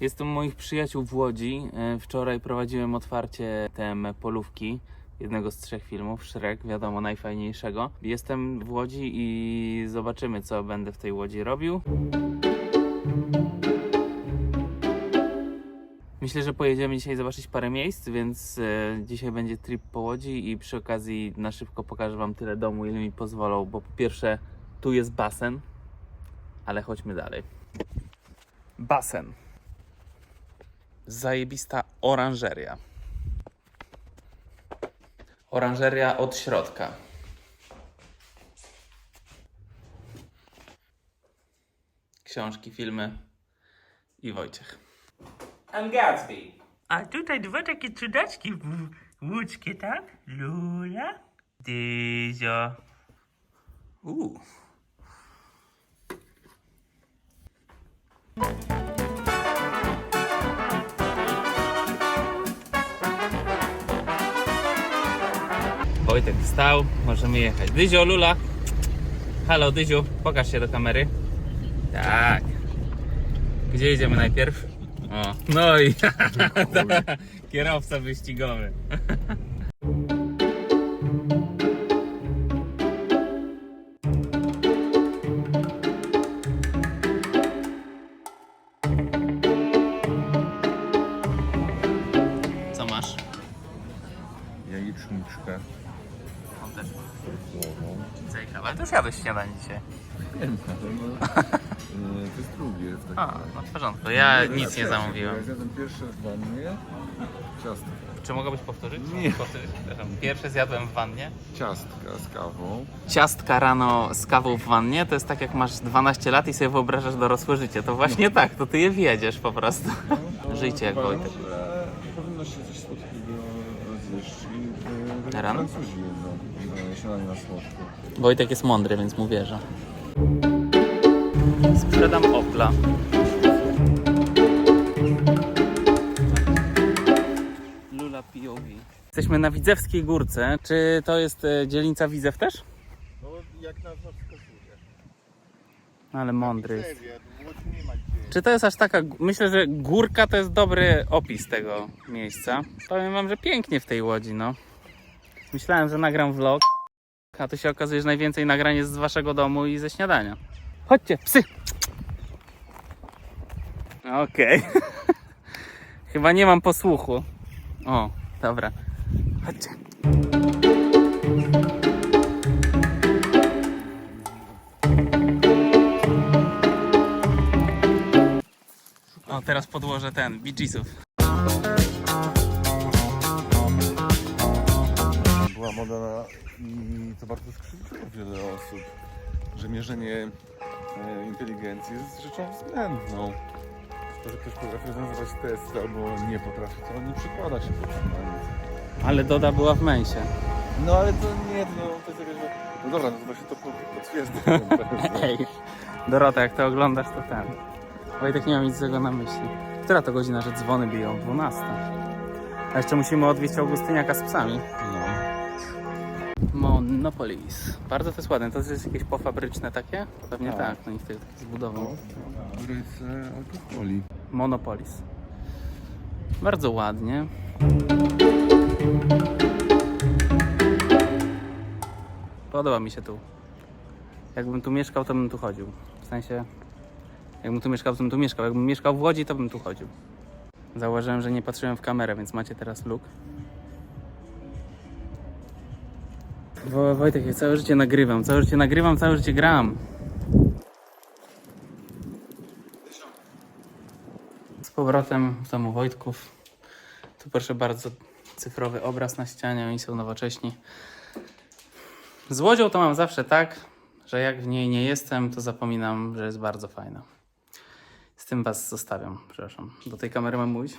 Jestem moich przyjaciół w Łodzi. E, Wczoraj prowadziłem otwarcie tem polówki jednego z trzech filmów, Shrek, wiadomo, najfajniejszego. Jestem w Łodzi i zobaczymy, co będę w tej Łodzi robił. Myślę, że pojedziemy dzisiaj zobaczyć parę miejsc, więc e, dzisiaj będzie trip po Łodzi i przy okazji na szybko pokażę Wam tyle domu, ile mi pozwolą, bo po pierwsze tu jest basen, ale chodźmy dalej. Basen. Zajebista oranżeria. Oranżeria od środka. Książki, filmy i Wojciech. And Gatsby. A tutaj dwa takie cudaczki w- łódzkie, tak? Lula, Dyzio. Uuu. Wojtek wstał, możemy jechać. Dyzio, Lula. Halo, Dyziu, pokaż się do kamery. Tak. Gdzie jedziemy najpierw? O, no i kierowca wyścigowy. Co masz? Jajeczniczkę też. Ciekawe, ale to już jadłeś śniadanie dzisiaj. Wiem, ale no, e, to jest drugie w takim A, razie. no w porządku. Ja nic nie Pierwsze, zamówiłem. Ja zjadłem pierwsze w wannie ciastka. Czy mogłabyś powtórzyć? Nie. Powtórzyć, przepraszam. Pierwsze zjadłem w wannie. Ciastka z kawą. Ciastka rano z kawą w wannie to jest tak jak masz 12 lat i sobie wyobrażasz dorosłe życie. To właśnie tak, to ty je wiedziesz po prostu. To Żyjcie jak uważam, Wojtek. że powinno się coś słodkiego zjeść. I e, Rano? Francuzi jedzą śniadanie na słodko. Wojtek jest mądry, więc mu wierzę. Sprzedam Opla. Lula POV. Jesteśmy na Widzewskiej Górce. Czy to jest e, dzielnica Widzew też? No jak nazwa wskazuje. Ale mądry jest. w Łodzi nie ma gdzie. Czy to jest aż taka. Myślę, że górka to jest dobry opis tego miejsca. Powiem wam, że pięknie w tej łodzi, no. Myślałem, że nagram vlog, a tu się okazuje, że najwięcej nagrań jest z waszego domu i ze śniadania. Chodźcie, psy! Okej. Chyba nie mam posłuchu. O, dobra. Chodźcie. O, teraz podłożę ten, Bee Geesów. Była moda na, i to bardzo skrzywdziło wiele osób, że mierzenie e, inteligencji jest rzeczą względną. To, że ktoś potrafi rozwiązywać testy albo nie potrafi, to nie przykłada się nic. Ale Doda była w mensie. No ale to nie, no, to jest jakaś... No dobra, no to właśnie to po- potwierdza. Ej, Dorota, jak to oglądasz, to ten. Wojtek nie ma nic złego na myśli. Która to godzina, że dzwony biją? 12. A jeszcze musimy odwieźć Augustyniaka z psami. No. Monopolis. Bardzo to jest ładne. To jest jakieś pofabryczne takie? Pewnie tak, Tak. no i wtedy taki zbudował. W Gryce alkoholi. Monopolis. Bardzo ładnie. Podoba mi się tu. Jakbym tu mieszkał, to bym tu chodził. W sensie, jakbym tu mieszkał, to bym tu mieszkał. Jakbym mieszkał w Łodzi, to bym tu chodził. Zauważyłem, że nie patrzyłem w kamerę, więc macie teraz look. Wo- Wojtek, ja całe życie nagrywam, całe życie nagrywam, całe życie gram. Z powrotem w domu Wojtków. Tu proszę bardzo cyfrowy obraz na ścianie, oni są nowocześni. Z Łodzią to mam zawsze tak, że jak w niej nie jestem, to zapominam, że jest bardzo fajna. Z tym was zostawiam, przepraszam. Do tej kamery mam mówić?